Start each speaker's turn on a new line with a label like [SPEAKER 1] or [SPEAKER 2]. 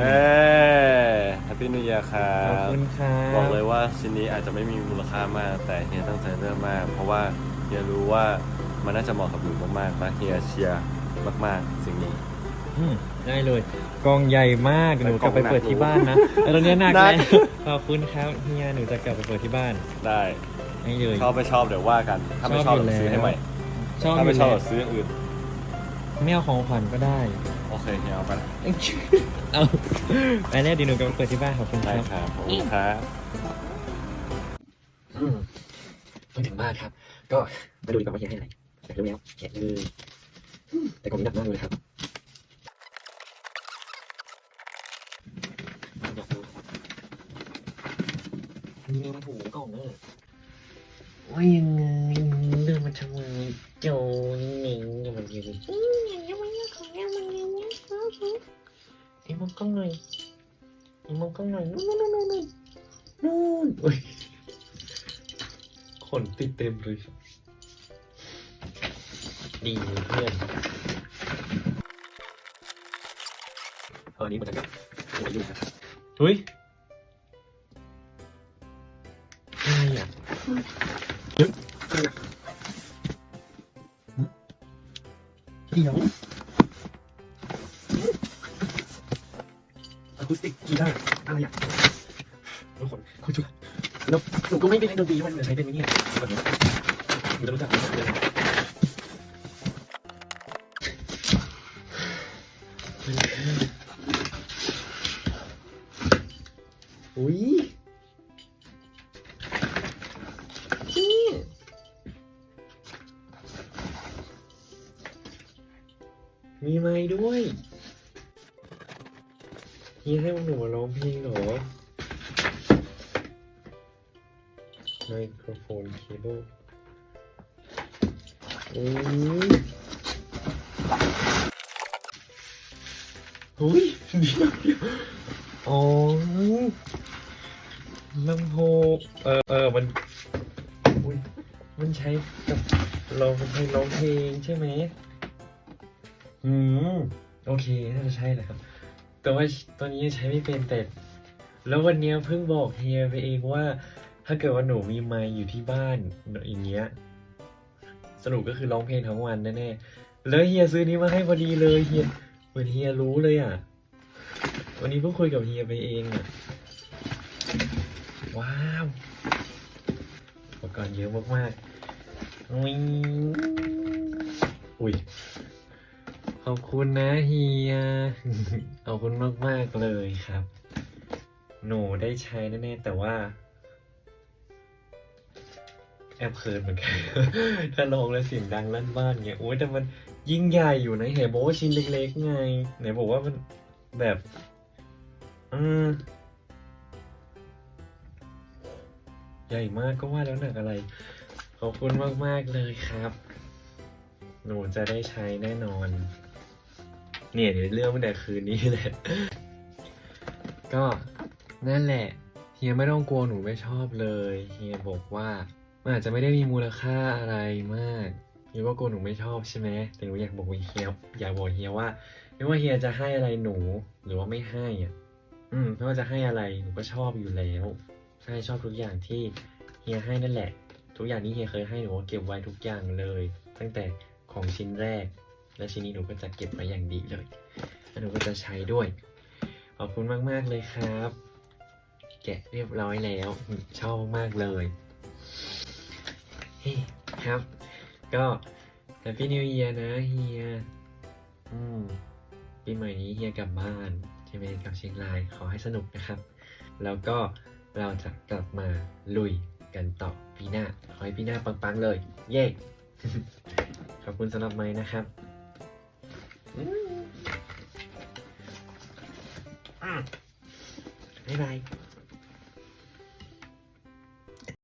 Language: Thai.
[SPEAKER 1] เออแฮปปี้นิว e a ครั
[SPEAKER 2] ขอบบคุณครับ
[SPEAKER 1] บอกเลยว่าชิ้นนี้อาจจะไม่มีมูลค่ามาก แต่เฮียตั้งใจเลือกมาก เพราะว่าเฮียรู้ว่ามันน่าจะเหมาะกับหนูมากๆและเฮียเชียร์มากๆ สิ่งนี้
[SPEAKER 2] อืมได้เลย กองใหญ่มาก หนู
[SPEAKER 1] แต่
[SPEAKER 2] กลับไป
[SPEAKER 1] กล่องหนัก
[SPEAKER 2] เปิดที่บ้านนะแต่ตอนนี้หนัก
[SPEAKER 1] หนั
[SPEAKER 2] แล้
[SPEAKER 1] ก
[SPEAKER 2] วขอบคุณครับเฮียหนูจะกลับไปเปิดที่บ้าน
[SPEAKER 1] ได้
[SPEAKER 2] ให้เลย
[SPEAKER 1] ชอบไม่ชอบเดี๋ยวว่ากัน ถ้าไม่ช
[SPEAKER 2] ช
[SPEAKER 1] อ
[SPEAKER 2] อ
[SPEAKER 1] บบ
[SPEAKER 2] อยู่
[SPEAKER 1] เดี๋ยวซื้อ
[SPEAKER 2] แล้ว
[SPEAKER 1] ให้ใหม่
[SPEAKER 2] ชอบ
[SPEAKER 1] ถ้าไม่ชอบ
[SPEAKER 2] ยู่
[SPEAKER 1] เดี๋ยวซื้ออย่างอื่น
[SPEAKER 2] ไม่เอาของขวัญก็ได้
[SPEAKER 1] โอเคเฮียเอาไปละ
[SPEAKER 2] เอาไปแล้วเดี๋ยวหนูกลับไปเปิดที่บ้านขอบคุณค
[SPEAKER 1] ได้
[SPEAKER 2] รับ
[SPEAKER 1] ครับขอบคุณครับ
[SPEAKER 3] อืมเพิ่งถึงบ้านครับ ก็มาดูดีกว่าว่าเฮียให้อะไรอยากรู้แล้วแกะเลยอืมแต่กล่องนี้หนักมากเลยครับอยากรู้ครับมีแมวมาถูกล่องเนอะว่ายังไงเดินมาทำไมโจนี่มันยั งไอ้มองกล้องหน่อยไอ้มองกล้องหน่อยนู่นนู่นนู่นนู่นนู่นโอ้ยขนติดเต็มเลยครับดีเพื่อนเออนี้มาจากหัวยุ่งนะครับเฮ้ยอะไรอะเฮ้ยอะไรอะเดี๋ยว คูสติกกีตาร์อะไรอะทุกคนคุณช่วยแล้วหนูก็ไม่เป็นเล่นดนตรีมันใช้เป็นเนี่ยแบบนี้หนูจะรู้จักไหมเนี่ยอุ้ยมีไม้ด้วย เฮียให้หนูมาร้องเพลงเหรอไมโครโฟนเคเบิลโอ้ยเฮ้ยดี๋ยวเดี๋ยวอ๋อลำโพงเออเออมันอุ้ยมันใช้กับเราเป็นเพลงร้องเพลงใช่ไหมอืม โอเค น่าจะใช่แหละครับ แต่ว่าตอนนี้ใช้ไม่เป็นแต่ แล้ววันนี้เพิ่งบอกเฮียไปเองว่า ถ้าเกิดว่าหนูมีไมค์อยู่ที่บ้านอย่างเงี้ยสรุปก็คือร้องเพลงทั้งวันแน่ๆแล้วเฮียซื้อนี้มาให้พอดีเลยเฮียเหมือนเฮียรู้เลยอะ วันนี้เพิ่งคุยกับเฮียไปเองอะว้าวอุปกรณ์เยอะมากๆอุ๊ยอุ้ย อบคุณนะเฮีย ขอบคุณมากๆเลยครับ หนูได้ใช้แน่ๆแต่ว่า แอบเขินเหมือนกัน ถ้าลองแล้วเสียงดังลั่นบ้านเงี้ยโอ้ยแต่มันยิ่งใหญ่อยู่นะเห็นบอกว่าชิ้นเล็กๆไง ไหนบอกว่ามันแบบอืมใหญ่มากก็ว่าแล้วหนักอะไร ขอบคุณมาก ๆ เลยครับ หนูจะได้ใช้แน่นอน เนี่ยเดี๋ยวเรื่องตั้งแต่คืนนี้แหละ ก็นั่นแหละเฮียไม่ต้องกลัวหนูไม่ชอบเลยเฮียบอกว่ามันอาจจะไม่ได้มีมูลค่าอะไรมากเฮียก็กลัวหนูไม่ชอบใช่ไหมแต่หนูอยากบอกเฮียอยากบอกเฮียว่าไม่ว่าเฮียจะให้อะไรหนูหรือว่าไม่ให้อะอืมไม่ว่าจะให้อะไรหนูก็ชอบอยู่แล้วใช่ชอบทุกอย่างที่เฮียให้นั่นแหละ ทุกอย่างที่เฮียเคยให้หนูเก็บไว้ทุกอย่างเลย ตั้งแต่ของชิ้นแรก และชิ้นนี้หนูก็จะเก็บไว้อย่างดีเลยแล้วหนูก็จะใช้ด้วย ขอบคุณมากๆเลยครับ แกะเรียบร้อยแล้วชอบมากเลยเฮ้ครับ ก็ Happy New Year นะเฮียอืมปีใหม่นี้เฮียกลับบ้านใช่ไหมกลับเชียงรายขอให้สนุกนะครับ แล้วก็เราจะกลับมาลุยกันต่อปีหน้า ขอให้ปีหน้าปังๆเลย เย้ ขอบคุณสำหรับไม้นะครับ มบ๊ายบาย